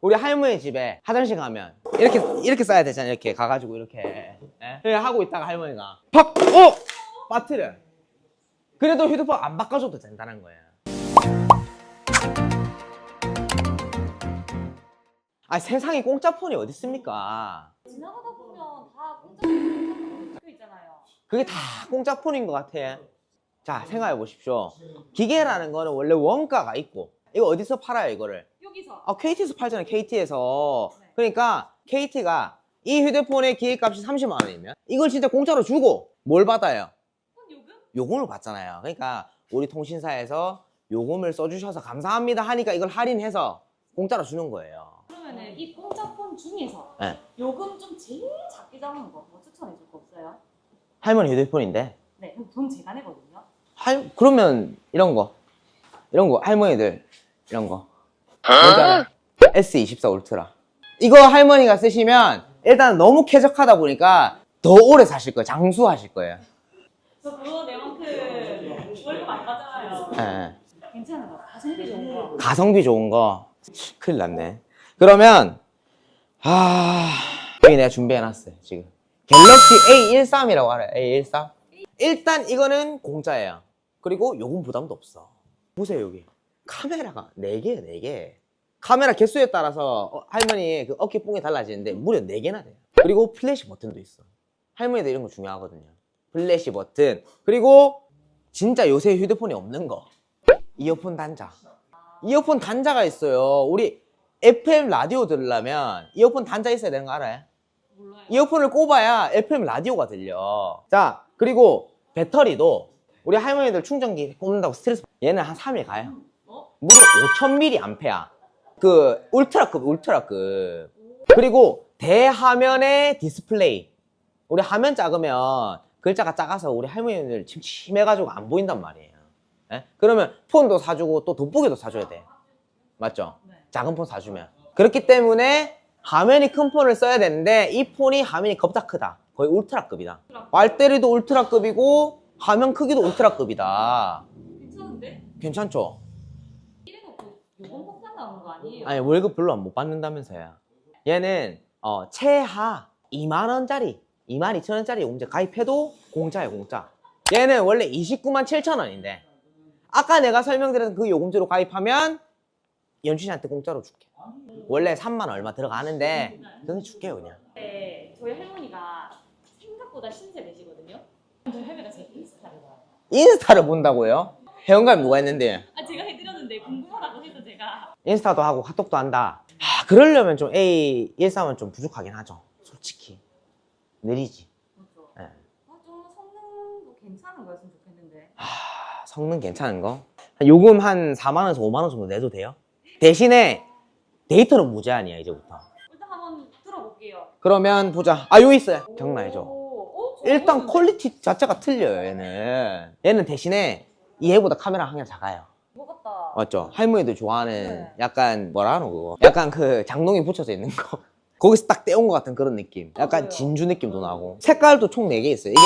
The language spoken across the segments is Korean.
우리 할머니 집에 화장실 가면 이렇게 이렇게 써야 되잖아 이렇게 가가지고 이렇게 예? 이렇게 하고 있다가 할머니가 팍! 어! 빠트려 그래도 휴대폰 안 바꿔줘도 된다는 거예요 아 세상에 공짜 폰이 어디 있습니까 지나가다 보면 다 공짜 적혀 있잖아요. 그게 다 공짜 폰인 것 같아 자 생각해 보십시오 기계라는 거는 원래 원가가 있고 이거 어디서 팔아요 이거를 여기서 아, KT에서 팔잖아요, KT에서. 네. 그러니까 KT가 이 휴대폰의 기획값이 30만 원이면 이걸 진짜 공짜로 주고 뭘 받아요? 폰 요금? 요금을 받잖아요. 그러니까 우리 통신사에서 요금을 써주셔서 감사합니다 하니까 이걸 할인해서 공짜로 주는 거예요. 그러면은 이 공짜 폰 중에서 네. 요금 좀 제일 작게 잡는 거 뭐 추천해 줄 거 없어요? 할머니 휴대폰인데. 네, 그럼 돈 제가 내거든요. 할, 그러면 이런 거. 이런 거, 할머니들. 이런 거. 뭔지 알아요? S24 울트라. 이거 할머니가 쓰시면 일단 너무 쾌적하다 보니까 더 오래 사실 거예요. 장수하실 거예요. 저 그거 내만큼 월급 안 받잖아요. 예, 예. 괜찮은 거, 가성비 좋은 거. 가성비 좋은 거 큰일 났네 그러면 아 여기 내가 준비해놨어요 지금 갤럭시 A13이라고 알아요 A13 일단 이거는 공짜예요 그리고 요금 부담도 없어 보세요 여기 카메라가 4개예요 4개 카메라 개수에 따라서 어, 할머니 그 어깨 뽕이 달라지는데 무려 4개나 돼요 그리고 플래시 버튼도 있어 할머니들 이런 거 중요하거든요 플래시 버튼 그리고 진짜 요새 휴대폰이 없는 거 이어폰 단자 이어폰 단자가 있어요. 우리 FM 라디오 들으려면 이어폰 단자 있어야 되는 거 알아요? 몰라요. 이어폰을 꼽아야 FM 라디오가 들려. 자, 그리고 배터리도 우리 할머니들 충전기 꼽는다고 스트레스 얘는 한 3일 가요. 어? 무려 5000mAh. 그 울트라급, 울트라급. 그리고 대화면의 디스플레이. 우리 화면 작으면 글자가 작아서 우리 할머니들 침침해가지고 안 보인단 말이에요. 예? 그러면 폰도 사주고 또 돋보기도 사줘야 돼. 맞죠? 네. 작은 폰 사주면. 그렇기 때문에 화면이 큰 폰을 써야 되는데 이 폰이 화면이 겁나 크다. 거의 울트라급이다. 배터리도 울트라급이고 화면 크기도 울트라급이다. 괜찮은데? 괜찮죠? 나오는 거 아니에요? 아니 월급 별로 못 받는다면서요. 얘는 어, 최하 2만 원짜리, 2만 2천 원짜리 용제 가입해도 공짜예요, 공짜. 얘는 원래 29만 7천 원인데 아까 내가 설명드린 그 요금제로 가입하면 연준이한테 공짜로 줄게. 원래 3만 얼마 들어가는데 그건 줄게요 그냥. 네, 저희 할머니가 생각보다 신세 내시거든요. 저희 할머니가 제 인스타를 봐요. 인스타를 본다고요? 회원가입 누가 했는데 아 제가 해드렸는데 궁금하다고 해서 제가 인스타도 하고 카톡도 한다. 아, 그러려면 좀 A13은 좀 부족하긴 하죠. 솔직히 느리지. 그렇죠. 예. 아좀 성능도 괜찮은 거였으면 좋겠는데. 아, 성능 괜찮은 거? 요금 한 4만원에서 5만원 정도 내도 돼요? 대신에 데이터는 무제한이야, 이제부터. 일단 한번 들어볼게요. 그러면 보자. 아, 여기 있어요. 좋아 일단? 퀄리티 자체가 틀려요, 얘는. 얘는 대신에 얘보다 카메라 한 개 작아요. 뭐 같다. 맞죠? 할머니들 좋아하는 네. 약간 뭐라 하노, 그거? 약간 그 장롱이 붙여져 있는 거. 거기서 딱 떼온 것 같은 그런 느낌. 약간 맞아요. 진주 느낌도 나고. 색깔도 총 4개 있어요. 이게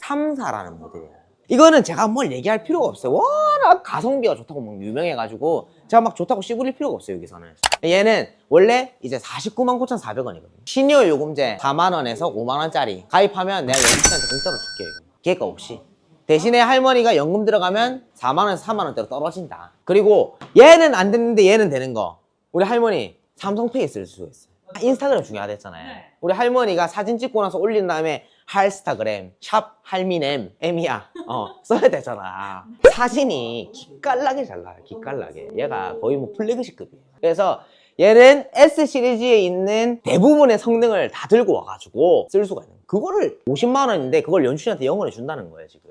A34라는 모델이에요. 이거는 제가 뭘 얘기할 필요가 없어요. 워낙 가성비가 좋다고 막 유명해가지고 제가 막 좋다고 씨부릴 필요가 없어요, 여기서는. 얘는 원래 이제 49만 9,400원이거든요. 시니어 요금제 4만원에서 5만원짜리 가입하면 내가 연수한테 공짜로 줄게요. 이거. 계획가 없이. 대신에 할머니가 연금 들어가면 4만원에서 3만원대로 떨어진다. 그리고 얘는 안 되는데 얘는 되는 거. 우리 할머니 삼성페이 쓸 수 있어요. 인스타그램 중요하댔잖아요. 네. 우리 할머니가 사진 찍고 나서 올린 다음에 할스타그램, 샵 할미넴, 에미야 어, 써야 되잖아. 사진이 기깔나게 잘 나요. 기깔나게. 얘가 거의 뭐 플래그십급이에요. 그래서 얘는 S 시리즈에 있는 대부분의 성능을 다 들고 와가지고 쓸 수가 있는 거예요. 그거를 50만 원인데 그걸 연출한테 영원히 준다는 거예요 지금.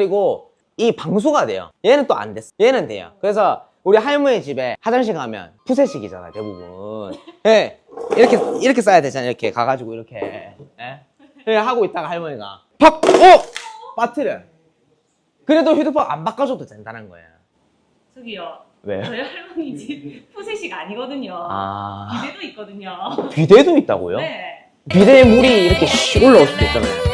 그리고 이 방수가 돼요. 얘는 또 안 됐어. 얘는 돼요. 그래서 우리 할머니 집에 화장실 가면 푸세식이잖아요 대부분. 예. 이렇게 이렇게 써야 되잖아요. 이렇게 가가지고 이렇게. 예? 이렇게 하고 있다가 할머니가 팍! 어! 빠트려. 그래도 휴대폰 안 바꿔줘도 된다는 거예요. 저기요. 왜요? 저희 할머니 집 푸세식 아니거든요. 아 비대도 있거든요. 비대도 있다고요? 네. 비대에 물이 이렇게 씩 올라올 수도 있잖아요.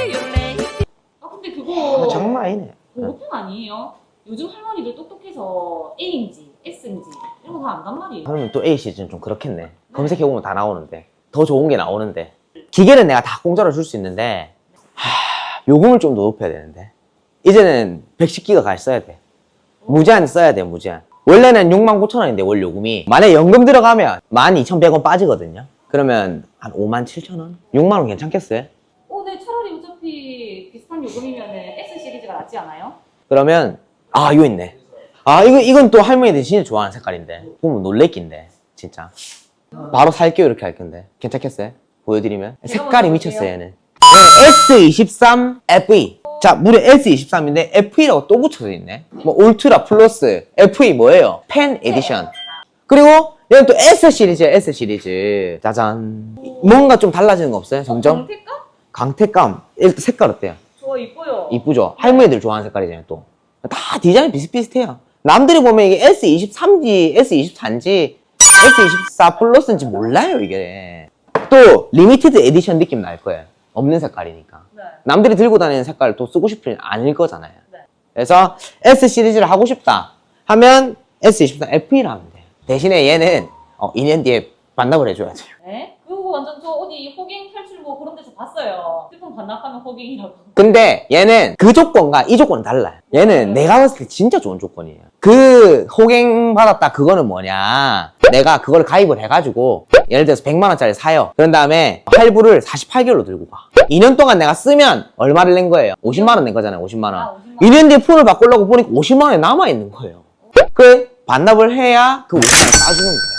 아 아니네. 보통 아니에요? 요즘 할머니들 똑똑해서 A인지 S인지 이런 거 다 안단 말이에요. 그러면 또 A 시즌 좀 그렇겠네. 검색해보면 다 나오는데. 더 좋은 게 나오는데. 기계는 내가 다 공짜로 줄 수 있는데, 하, 요금을 좀 더 높여야 되는데. 이제는 110기가 갈 써야 돼. 무제한 써야 돼, 무제한. 원래는 6만 9천 원인데, 월 요금이. 만약에 연금 들어가면 12,200원 빠지거든요. 그러면 한 5만 7천 원? 6만 원 괜찮겠어요? 어, 네, 차라리 어차피 비슷한 요금이면 S 낫지 않아요? 그러면 아 이거 있네. 아 이거 이건 또 할머니들이 진짜 좋아하는 색깔인데 보면 놀래킨데 진짜. 바로 살게요 이렇게 할 건데 괜찮겠어요? 보여드리면 색깔이 미쳤어요. 얘는. 네, S23 FE. 자 무려 S23인데 FE라고 또 붙여져 있네. 뭐 울트라 플러스 FE 뭐예요? 펜 에디션. 그리고 얘는 또 S 시리즈야 S 시리즈. 짜잔. 뭔가 좀 달라지는 거 없어요? 점점? 강태감. 일단 색깔 어때요? 좋아, 이뻐요. 이쁘죠? 할머니들 좋아하는 색깔이잖아요, 또. 다 디자인 비슷비슷해요. 남들이 보면 이게 S23인지, S24인지, S24 플러스인지 몰라요, 이게. 또, 리미티드 에디션 느낌 날 거예요. 없는 색깔이니까. 네. 남들이 들고 다니는 색깔 또 쓰고 싶은 아닐 거잖아요. 네. 그래서 S 시리즈를 하고 싶다 하면 S23 FE를 하면 돼요. 대신에 얘는 어, 2년 뒤에 반납을 해줘야 돼요. 네? 완전 저 어디 호갱 탈출뭐 그런 데서 봤어요. 휴대폰 반납하면 호갱이라고. 근데 얘는 그 조건과 이 조건은 달라요. 얘는 내가 봤을 때 진짜 좋은 조건이에요. 그 호갱 받았다 그거는 뭐냐. 내가 그걸 가입을 해가지고 예를 들어서 100만원짜리 사요. 그런 다음에 할부를 48개월로 들고 가. 2년 동안 내가 쓰면 얼마를 낸 거예요? 50만원 낸 거잖아요, 50만원. 아, 50만 원. 2년 뒤에 폰을 바꾸려고 보니까 50만원이 남아있는 거예요. 그래, 반납을 해야 그 50만원 따주는 거예요.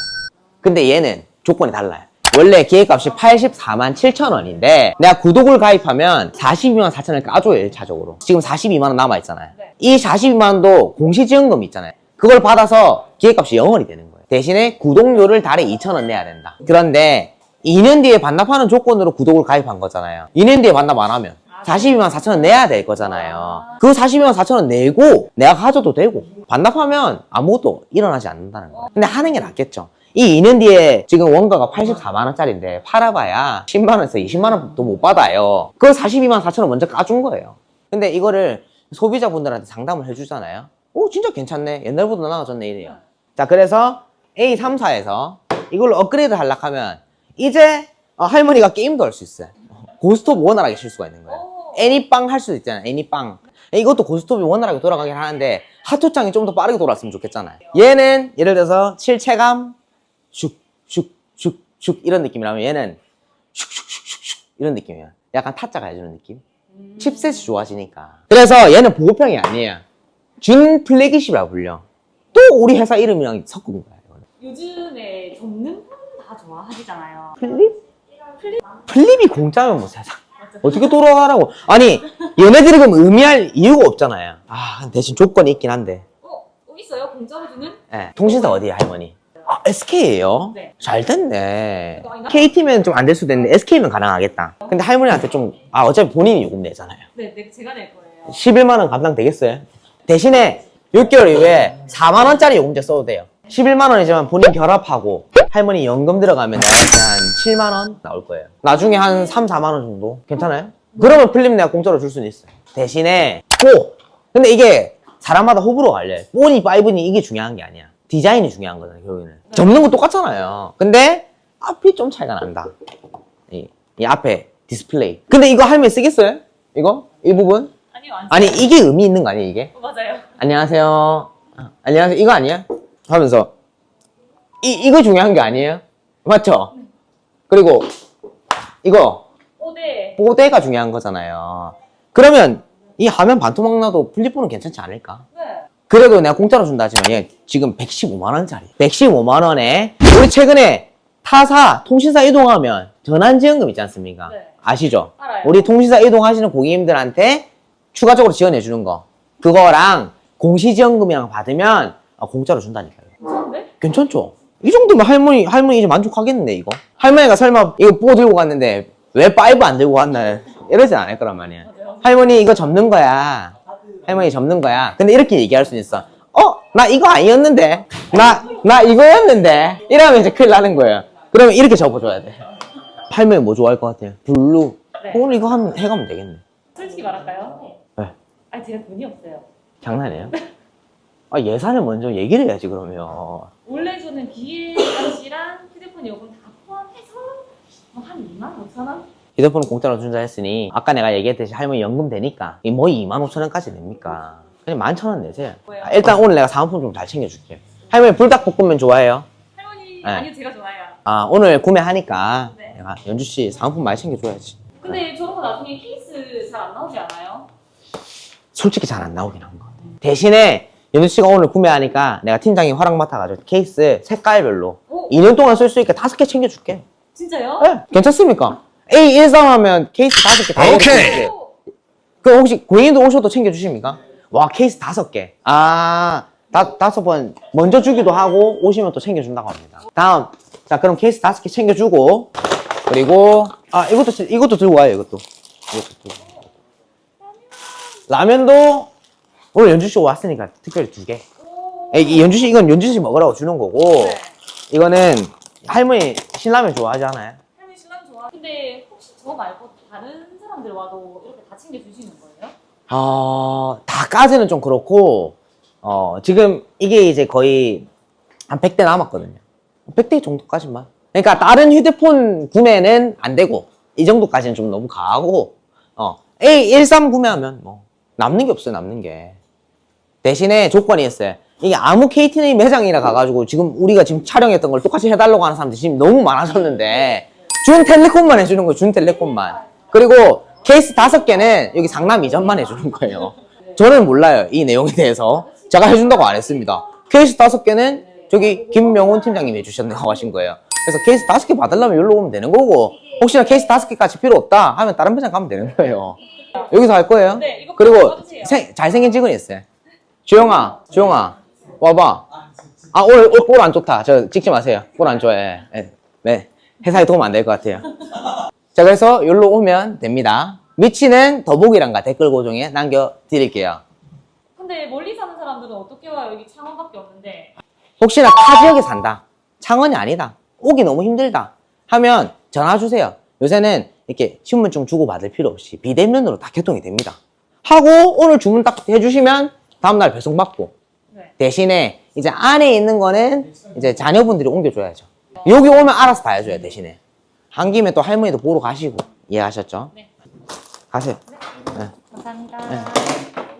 근데 얘는 조건이 달라요. 원래 기획값이 84만 7천 원인데 내가 구독을 가입하면 42만 4천 원을 까줘요 1차적으로. 지금 42만 원 남아있잖아요. 네. 이 42만 원도 공시지원금 있잖아요. 그걸 받아서 기획값이 0원이 되는 거예요. 대신에 구독료를 달에 2천 원 내야 된다. 그런데 2년 뒤에 반납하는 조건으로 구독을 가입한 거잖아요. 2년 뒤에 반납 안 하면 42만 4천 원 내야 될 거잖아요. 그 42만 4천 원 내고 내가 가져도 되고 반납하면 아무것도 일어나지 않는다는 거예요. 근데 하는 게 낫겠죠 이 2년 뒤에 지금 원가가 84만 원짜리인데 팔아봐야 10만 원에서 20만 원도 못 받아요. 그걸 42만 4천 원 먼저 까준 거예요. 근데 이거를 소비자분들한테 상담을 해주잖아요. 오 진짜 괜찮네. 옛날보다 나아졌네 이래요. 자 그래서 A34에서 이걸로 업그레이드 하려고 하면 이제 어, 할머니가 게임도 할 수 있어요. 고스톱 원활하게 칠 수가 있는 거예요. 오. 애니빵 할 수도 있잖아요. 애니빵. 이것도 고스톱이 원활하게 돌아가긴 하는데 하토장이 좀 더 빠르게 돌았으면 좋겠잖아요. 얘는 예를 들어서 실체감 슉슉슉슉 이런 느낌이라면 얘는 슉슉슉슉 이런 느낌이야. 약간 타짜가 해주는 느낌. 음. 칩셋이 좋아지니까. 그래서 얘는 보급형이 아니에요. 준 플래그십이라고 불려. 또 우리 회사 이름이랑 섞은 거야. 이거는. 요즘에 접는 편다 좋아하시잖아요. 플립? 플립이 공짜면 뭐 세상. 어떻게 돌아가라고. 아니, 얘네들이 그럼 의미할 이유가 없잖아요. 아, 대신 조건이 있긴 한데. 어, 어 있어요? 공짜로 주는? 예, 통신사 어디에 할머니? 아, SK예요? 네. 잘 됐네. KT면 좀 안 될 수도 있는데 SK면 가능하겠다. 근데 할머니한테 좀, 아, 어차피 본인이 요금 내잖아요. 네, 네 제가 낼 거예요. 11만 원 감당 되겠어요? 대신에 6개월 이후에 4만 원짜리 요금제 써도 돼요. 11만 원이지만 본인 결합하고 할머니 연금 들어가면 내가 볼때 한 7만 원 나올 거예요. 나중에 한 3, 4만 원 정도? 괜찮아요? 그러면 플립 내가 공짜로 줄 수는 있어요. 대신에 호! 근데 이게 사람마다 호불호 갈려요. 4니, 5니 이게 중요한 게 아니야. 디자인이 중요한 거잖아요, 결국에는. 접는 건 똑같잖아요. 근데 앞이 좀 차이가 난다. 이, 이 앞에 디스플레이. 근데 이거 할머니 쓰겠어요? 이거? 이 부분? 아니요, 안 아니 이게 의미 있는 거 아니에요 이게? 어, 맞아요. 안녕하세요 아, 안녕하세요 이거 아니야? 하면서 이, 이거 중요한 게 아니에요? 맞죠? 그리고 이거 오, 네. 뽀대가 중요한 거잖아요 그러면 이 화면 반토막 나도 플립폰은 괜찮지 않을까? 네. 그래도 내가 공짜로 준다 하지만 얘 지금 115만원짜리 115만원에 우리 최근에 타사 통신사 이동하면 전환지원금 있지 않습니까? 네. 아시죠? 알아요. 우리 통신사 이동하시는 고객님들한테 추가적으로 지원해 주는 거 그거랑 공시지원금이랑 받으면 아, 공짜로 준다니까요 괜찮은데? 괜찮죠? 이 정도면 할머니 할머니 이제 만족하겠는데 이거 할머니가 설마 이거 뽀 들고 갔는데 왜 파이브 안 들고 갔나 이러진 않을 거란 말이야. 할머니 이거 접는 거야 할머니 접는 거야 근데 이렇게 얘기할 수 있어 어? 나 이거 아니었는데 나, 나 이거였는데 이러면 이제 큰일 나는 거예요 그러면 이렇게 접어줘야 돼 할머니 뭐 좋아할 것 같아요? 블루 네. 오늘 이거 하면 해가면 되겠네 솔직히 말할까요? 네. 아니, 제가 돈이 없어요. 장난이에요? 아, 예산을 먼저 얘기를 해야지 그러면 원래 저는 기획값이랑 휴대폰 요금 다 그럼 한 2만 5천 원? 휴대폰은 공짜로 준다 했으니 아까 내가 얘기했듯이 할머니 연금 되니까 이뭐 2만 5천 원까지 냅니까? 그냥 만천원 내세요. 뭐예요? 아, 일단 오늘 내가 사은품 좀 잘 챙겨줄게. 할머니 불닭볶음면 좋아해요? 할머니 네. 아니요 제가 좋아해요. 아 오늘 구매하니까 네. 내가 연주 씨 사은품 많이 챙겨줘야지. 근데 저런 거 나중에 케이스 잘 안 나오지 않아요? 솔직히 잘 안 나오긴 한 거. 대신에 연주 씨가 오늘 구매하니까 내가 팀장이 허락 맡아가지고 케이스 색깔별로 오 2년 동안 쓸 수 있게 다섯 개 챙겨줄게. 진짜요? 네, 괜찮습니까? A13 하면 케이스 다섯 개 다 오케이. 오, 그럼 혹시 고객님도 오셔도 챙겨주십니까? 와 케이스 다섯 개. 아 다, 다섯 번 먼저 주기도 하고 오시면 또 챙겨준다고 합니다. 다음 자 그럼 케이스 다섯 개 챙겨주고 그리고 아 이것도 치- 이것도 들고 와요 이것도 이것도 들고. 라면도 오늘 연주 씨 왔으니까 특별히 두 개. 오. 에, 이 연주 씨 이건 연주 씨 먹으라고 주는 거고 네. 이거는 할머니 신라면 좋아하잖아요. 좋아. 근데 혹시 저 말고 다른 사람들 와도 이렇게 다 챙겨 주시는 거예요? 어, 다까지는 좀 그렇고, 어, 지금 이게 이제 거의 한 100대 남았거든요. 100대 정도까지만. 그러니까 다른 휴대폰 구매는 안 되고, 이 정도까지는 좀 너무 가하고, 어, A13 구매하면 뭐, 남는 게 없어요, 남는 게. 대신에 조건이 있어요. 이게 아무 KTN 매장이라 가가지고 지금 우리가 지금 촬영했던 걸 똑같이 해달라고 하는 사람들이 지금 너무 많아졌는데, 준텔레콤만 해주는 거예요, 준텔레콤만. 그리고 케이스 다섯 개는 여기 상남 이전만 해주는 거예요. 저는 몰라요, 이 내용에 대해서. 제가 해준다고 안 했습니다. 케이스 다섯 개는 저기 김명훈 팀장님이 해주셨다고 하신 거예요. 그래서 케이스 다섯 개 받으려면 여기로 오면 되는 거고, 혹시나 케이스 다섯 개까지 필요 없다 하면 다른 매장 가면 되는 거예요. 여기서 할 거예요. 네, 그리고. 생- 잘생긴 직원이 있어요. 주영아, 주영아, 와봐. 아, 오늘 꼴안 좋다. 저 찍지 마세요. 꼴 안 좋아해. 네, 네. 회사에 도움 안 될 것 같아요. 자, 그래서 여기로 오면 됩니다. 위치는 더보기란가 댓글 고정에 남겨드릴게요. 근데 멀리 사는 사람들은 어떻게 와요? 여기 창원밖에 없는데. 혹시나 타 지역에 산다. 창원이 아니다. 오기 너무 힘들다. 하면 전화 주세요. 요새는 이렇게 신분증 주고받을 필요 없이 비대면으로 다 개통이 됩니다. 하고 오늘 주문 딱 해주시면 다음날 배송받고 네. 대신에 이제 안에 있는 거는 이제 자녀분들이 옮겨줘야죠. 여기 오면 알아서 다 해줘요, 대신에. 한 김에 또 할머니도 보러 가시고. 이해하셨죠? 네. 가세요. 감사합니다. 네.